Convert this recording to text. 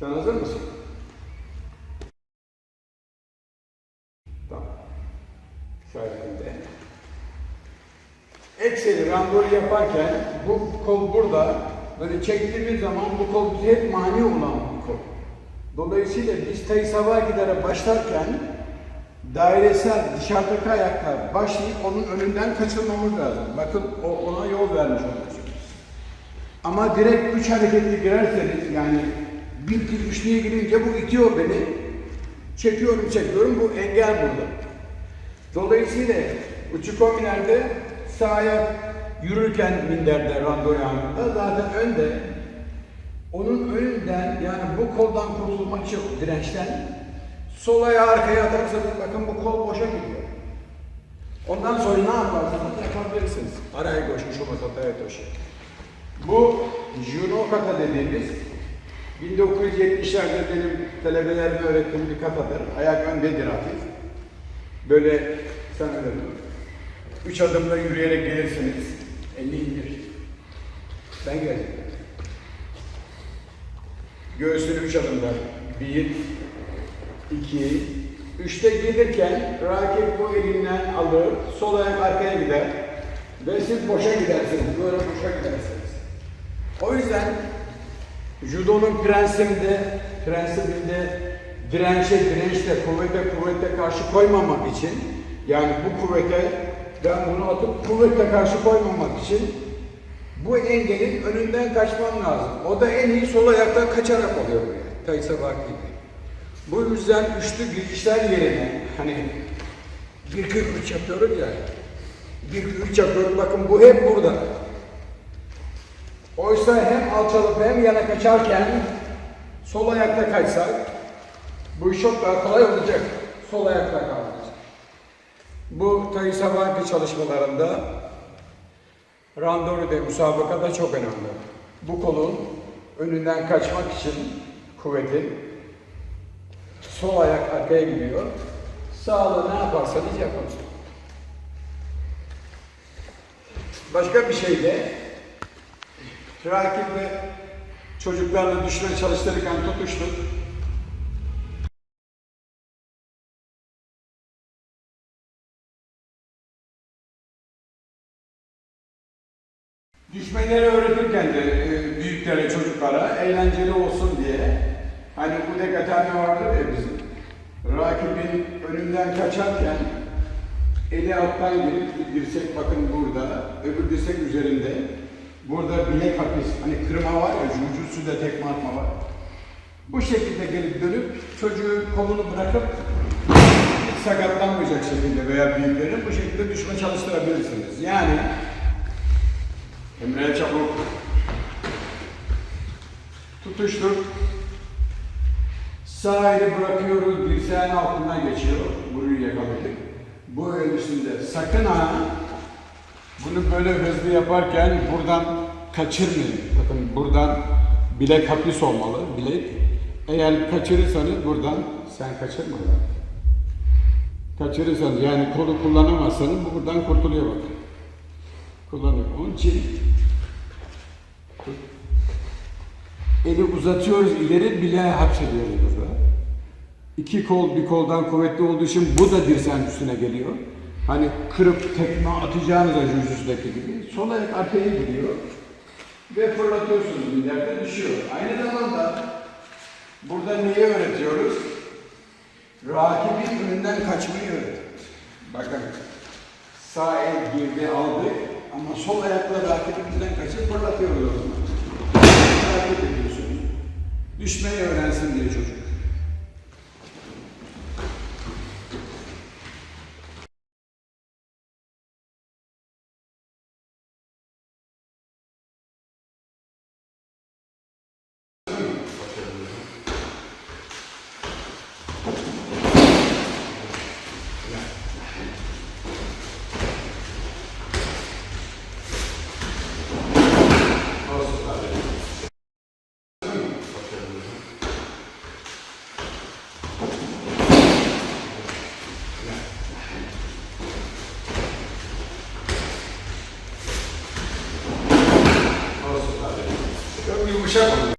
Sen hazır mısın? Tamam. Sayesinde. Ekseli randori yaparken bu kol burada böyle çektiğimiz zaman bu kol bize hep mani olan bir kol. Dolayısıyla biz Taysav'a gidere başlarken dairesel dışarıdaki ayaklar başlayıp onun önünden kaçırmamız lazım. Bakın o ona yol vermiş oluyorsunuz. Ama direkt üç hareketli girerseniz yani bir iki üçlüye girince bu itiyor beni. Çekiyorum çekiyorum bu engel burada. Dolayısıyla uçuk kombinerde sahaya yürürken minderde rando yanında zaten önde onun önünden yani bu koldan kurtulmak için dirençten sol ayağı arkaya atarsanız bakın bu kol boşa gidiyor. Ondan sonra ne yaparsanız yapabilirsiniz. Araya koşmuş o masataya toşu. Bu Juno kata dediğimiz 1970'lerde benim talebelerime öğrettiğim bir katadır. Ayak öndedir hafif. Böyle sen. Üç adımla yürüyerek gelirsiniz. 50 indir. Ben geleceğim. Göğsünü üç adımda. Bir, iki, üçte gelirken rakip bu elinden alır, sol ayak arkaya gider ve siz boşa gidersiniz, böyle boşa gidersiniz. O yüzden judonun prensibinde, prensibinde dirençe, dirençle, kuvvete, kuvvete karşı koymamak için, yani bu kuvvete ben bunu atıp kuvvetle karşı koymamak için bu engelin önünden kaçmam lazım. O da en iyi sol ayaktan kaçarak oluyor bu yani. Taysa Baki gibi. Bu yüzden üçlü girişler yerine hani bir iki üç yapıyoruz ya. Bir üç yapıyoruz. Bakın bu hep burada. Oysa hem alçalıp hem yana kaçarken sol ayakta kaçsak bu iş çok daha kolay olacak. Sol ayakta kalacak. Bu Tayyip Sabahki çalışmalarında randori de müsabakada çok önemli. Bu kolun önünden kaçmak için kuvvetin sol ayak arkaya gidiyor. Sağla ne yaparsanız yapın. Başka bir şey de rakip ve çocuklarla düşme çalıştırırken tutuştuk. Düşmeleri öğretirken de e, büyüklere, çocuklara eğlenceli olsun diye hani bu dekatane vardır ya bizim. Rakibin önünden kaçarken eli alttan girip dirsek bakın burada, öbür dirsek üzerinde. Burada bilek hapis, hani kırma var ya, vücutsuzda tekme atma var. Bu şekilde gelip dönüp çocuğun kolunu bırakıp hiç sakatlanmayacak şekilde veya büyüklerin bu şekilde düşme çalıştırabilirsiniz. Yani Emre çabuk. Tutuştur. Sağ eli bırakıyoruz, dirseğin altından geçiyor. Burayı yakaladık. Bu el üstünde. Sakın ha, bunu böyle hızlı yaparken buradan kaçırmayın. Bakın buradan bilek hapis olmalı, bilek. Eğer kaçırırsanız buradan, sen kaçırma ya. Kaçırırsanız yani kolu kullanamazsanız bu buradan kurtuluyor bakın kullanıyor. Onun için eli uzatıyoruz ileri bile hapsediyoruz burada. İki kol bir koldan kuvvetli olduğu için bu da dirseğin üstüne geliyor. Hani kırıp tekme atacağınız yüzüsteki gibi. Sol ayak arkaya gidiyor. Ve fırlatıyorsunuz ileride düşüyor. Aynı zamanda burada neyi öğretiyoruz? Rakibin önünden kaçmayı öğretiyoruz. Bakın sağ el girdi aldık ama sol ayakla rakibimizden kaçıp fırlatıyoruz o zaman. Hareket ediyorsunuz. Düşmeyi öğrensin diye çocuk. Olsun abi. Olsun abi. Çok yumuşak oluyor.